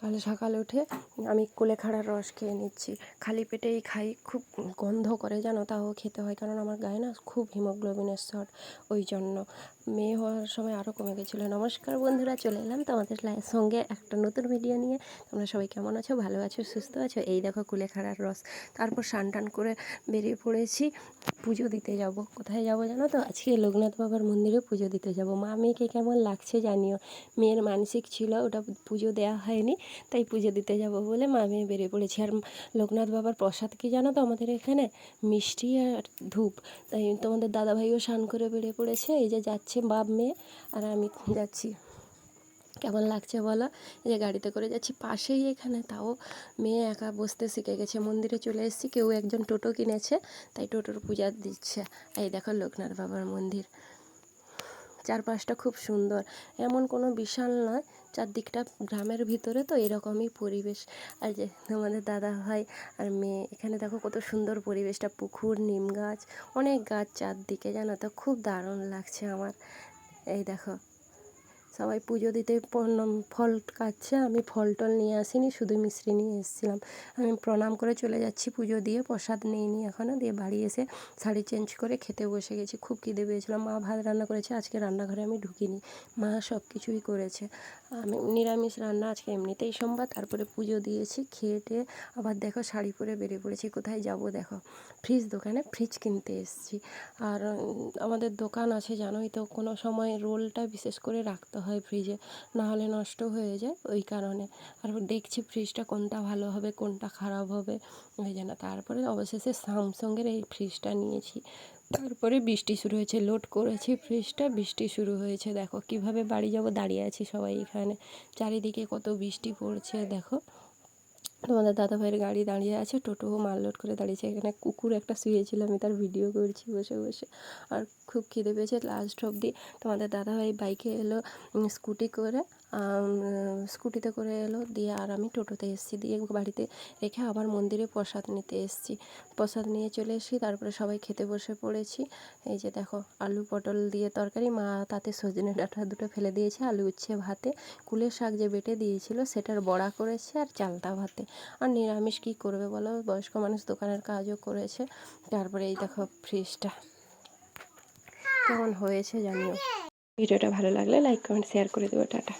কাল সকালে উঠে আমি কুলেখাড়ার রস খেয়ে নিচ্ছি। খালি পেটেই খাই, খুব গন্ধ করে জানো, তাও খেতে হয়। কারণ আমার গায়ে না খুব হিমোগ্লোবিনের শর্ট ওই জন্য। মেয়ে হওয়ার সময় আরও কমে গেছিল। নমস্কার বন্ধুরা, চলে এলাম তোমাদের সঙ্গে একটা নতুন ভিডিও নিয়ে। তোমরা সবাই কেমন আছো? ভালো আছো? সুস্থ আছো? এই দেখো কুলেখাড়ার রস। তারপর স্নান টান করে বেরিয়ে পড়েছি। পুজো দিতে যাব। কোথায় যাব জানো তো? আজকে লোকনাথ বাবার মন্দিরে পুজো দিতে যাব। মা, মেয়েকে কেমন লাগছে জানিও? মেয়ের মানসিক ছিল, ওটা পুজো দেওয়া হয়নি, তাই পুজো দিতে যাব বলে মা, মেয়ে বেরিয়ে পড়েছি। আর লোকনাথ বাবার প্রসাদ কি জানো তো আমাদের এখানে? মিষ্টি আর ধূপ। তাই তোমাদের দাদাভাইও স্নান করে বেরিয়ে পড়েছে। এই যে যাচ্ছে বাপ, মেয়ে, আর আমি যাচ্ছি। কেমন লাগছে বলো? যে গাড়িতে করে যাচ্ছি পাশেই এখানে, তাও মেয়ে একা বসতে শিখে গেছে। মন্দিরে চলে এসেছি, কেউ একজন টোটো কিনেছে, তাই টোটোর পূজা দিচ্ছে। এই দেখো লোকনাথ বাবার মন্দির। চারপাশটা খুব সুন্দর। এমন কোনো বিশাল নয়, চারদিকটা গ্রামের ভিতরে তো এরকমই পরিবেশ। আর যে আমাদের দাদা ভাই আর মেয়ে, এখানে দেখো কত সুন্দর পরিবেশটা। পুকুর, নিম গাছ, অনেক গাছ চারদিকে, জানো তো? খুব দারুণ লাগছে আমার। এই দেখো সবাই পুজো দিতে ফল কাটছে, আমি ফল টল নিয়ে আসিনি, শুধু মিষ্টি নিয়ে এসেছিলাম। আমি প্রণাম করে চলে যাচ্ছি পুজো দিয়ে, প্রসাদ নিইনি এখনও দিয়ে বাড়ি এসে শাড়ি চেঞ্জ করে খেতে বসে গেছি, খুব খিদে পেয়েছিল। মা ভাত রান্না করেছে, আজকে রান্নাঘরে আমি ঢুকিনি, মা সব কিছুই করেছে। আমি নিরামিষ রান্না আজকে এমনিতেই সোমবার, তারপরে পুজো দিয়েছি, খেয়ে টেয়ে আবার দেখো শাড়ি পরে বেরিয়ে পড়েছি, কোথায় যাব দেখো। ফ্রিজ দোকানে ফ্রিজ কিনতে এসেছি। আর আমাদের দোকান আছে, জানোই তো, কোনো সময় রোলটা বিশেষ করে রাখতে হয়। ফ্রিজে না হলে নষ্ট হয়ে যায়। ওই কারণে আর দেখছি ফ্রিজটা কোনটা ভালো হবে, কোনটা খারাপ হবে ওই জন্য তারপরে অবশেষে স্যামসংয়ের এই ফ্রিজটা নিয়েছি। তারপরে বৃষ্টি শুরু হয়েছে লোড করেছি ফ্রিজটা বৃষ্টি শুরু হয়েছে। দেখো কীভাবে বাড়ি যাব, দাঁড়িয়ে আছি সবাই এখানে। চারিদিকে কত বৃষ্টি পড়ছে, দেখো। তোমাদের দাদা ভাইয়ের গাড়ি দাঁড়িয়ে আছে টোটো মাল লোড করে দাঁড়িয়েছে। এখানে কুকুর একটা শুয়েছিল, আমি তার ভিডিও করছি বসে বসে। আর খুব খিদে পেয়েছে লাস্ট অবধি। তোমাদের দাদাভাই বাইকে এলো স্কুটি করে স্কুটিতে করে এলো, দিয়ে আর আমি টোটোতে এসেছি। দিয়ে বাড়িতে রেখে আবার মন্দিরে প্রসাদ নিতে এসেছি। প্রসাদ নিয়ে চলে এসেছি, তারপরে সবাই খেতে বসে পড়েছি। এই যে দেখো, আলু পটল দিয়ে তরকারি, মা তাতে সজনে ডাঁটা দুটো ফেলে দিয়েছে, আলু উচ্ছে ভাতে, কুলের শাক যে বেটে দিয়েছিল সেটার বড়া করেছে আর চালতা ভাতে। আর নিরামিষ কী করবে বলো? বয়স্ক মানুষ দোকানের কাজও করেছে। তারপরে এই দেখো ফ্রিজটা। কেমন হয়েছে জানিও। ভিডিওটা ভালো লাগলে লাইক, কমেন্ট, শেয়ার করে দেবো, টাটা।